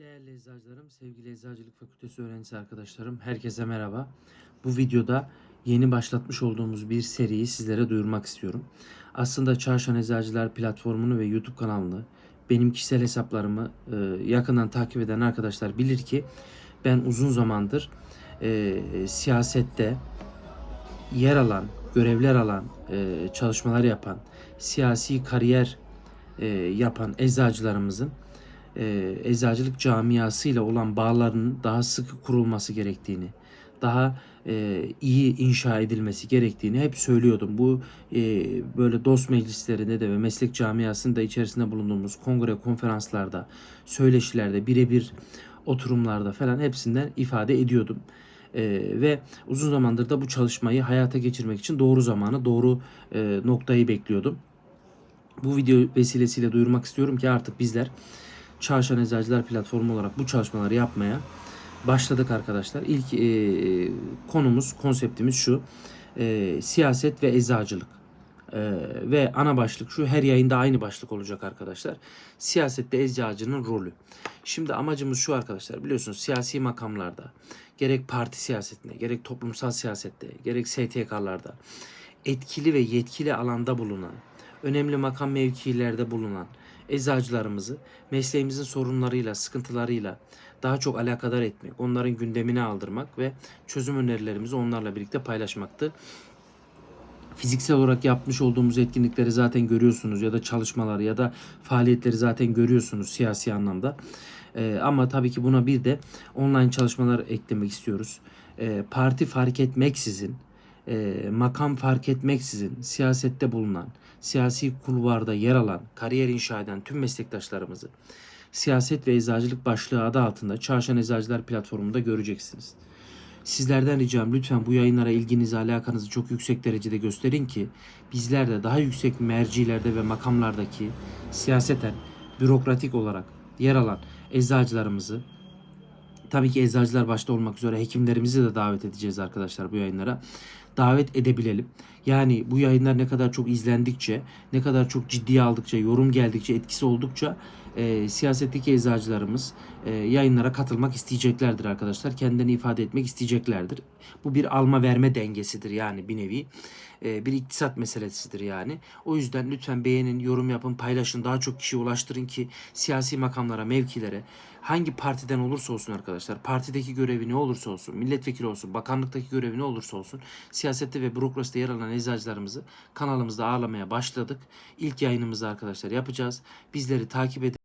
Değerli eczacılarım, sevgili Eczacılık Fakültesi öğrencisi arkadaşlarım, herkese merhaba. Bu videoda yeni başlatmış olduğumuz bir seriyi sizlere duyurmak istiyorum. Aslında Çarşan Eczacılar platformunu ve YouTube kanalını, benim kişisel hesaplarımı e, yakından takip eden arkadaşlar bilir ki ben uzun zamandır e, siyasette yer alan, görevler alan, e, çalışmalar yapan, siyasi kariyer yapan eczacılarımızın e, eczacılık camiasıyla olan bağlarının daha sıkı kurulması gerektiğini, daha e, iyi inşa edilmesi gerektiğini hep söylüyordum. Bu e, böyle dost meclislerinde de ve meslek camiasında içerisinde bulunduğumuz kongre konferanslarda, söyleşilerde, birebir oturumlarda falan hepsinden ifade ediyordum. E, ve uzun zamandır da bu çalışmayı hayata geçirmek için doğru zamanı, doğru e, noktayı bekliyordum. Bu video vesilesiyle duyurmak istiyorum ki artık bizler Çarşan Eczacılar platformu olarak bu çalışmaları yapmaya başladık arkadaşlar. İlk e, konumuz, konseptimiz şu. E, siyaset ve eczacılık. E, ve ana başlık şu. Her yayında aynı başlık olacak arkadaşlar. Siyasette eczacının rolü. Şimdi amacımız şu arkadaşlar. Biliyorsunuz siyasi makamlarda gerek parti siyasetinde, gerek toplumsal siyasette, gerek STK'larda etkili ve yetkili alanda bulunan, önemli makam mevkilerde bulunan eczacılarımızı mesleğimizin sorunlarıyla, sıkıntılarıyla daha çok alakadar etmek, onların gündemine aldırmak ve çözüm önerilerimizi onlarla birlikte paylaşmaktı. Fiziksel olarak yapmış olduğumuz etkinlikleri zaten görüyorsunuz ya da çalışmaları ya da faaliyetleri zaten görüyorsunuz siyasi anlamda. Ee, ama tabii ki buna bir de online çalışmalar eklemek istiyoruz. Ee, parti fark etmeksizin, e, makam fark etmeksizin siyasette bulunan, siyasi kulvarda yer alan, kariyer inşa eden tüm meslektaşlarımızı siyaset ve eczacılık başlığı adı altında Çarşan Eczacılar platformunda göreceksiniz. Sizlerden ricam lütfen bu yayınlara ilginizi, alakanızı çok yüksek derecede gösterin ki bizler de daha yüksek mercilerde ve makamlardaki siyaseten, bürokratik olarak yer alan eczacılarımızı Tabii ki eczacılar başta olmak üzere hekimlerimizi de davet edeceğiz arkadaşlar bu yayınlara. Davet edebilelim. Yani bu yayınlar ne kadar çok izlendikçe, ne kadar çok ciddiye aldıkça, yorum geldikçe, etkisi oldukça e, siyasetteki eczacılarımız e, yayınlara katılmak isteyeceklerdir arkadaşlar. Kendilerini ifade etmek isteyeceklerdir. Bu bir alma verme dengesidir yani bir nevi. E, bir iktisat meselesidir yani. O yüzden lütfen beğenin, yorum yapın, paylaşın, daha çok kişiye ulaştırın ki siyasi makamlara, mevkilere hangi partiden olursa olsun arkadaşlar, partideki görevi ne olursa olsun, milletvekili olsun, bakanlıktaki görevi ne olursa olsun, siyasette ve bürokraside yer alan eczacılarımızı kanalımızda ağırlamaya başladık. İlk yayınımızı arkadaşlar yapacağız. Bizleri takip edin.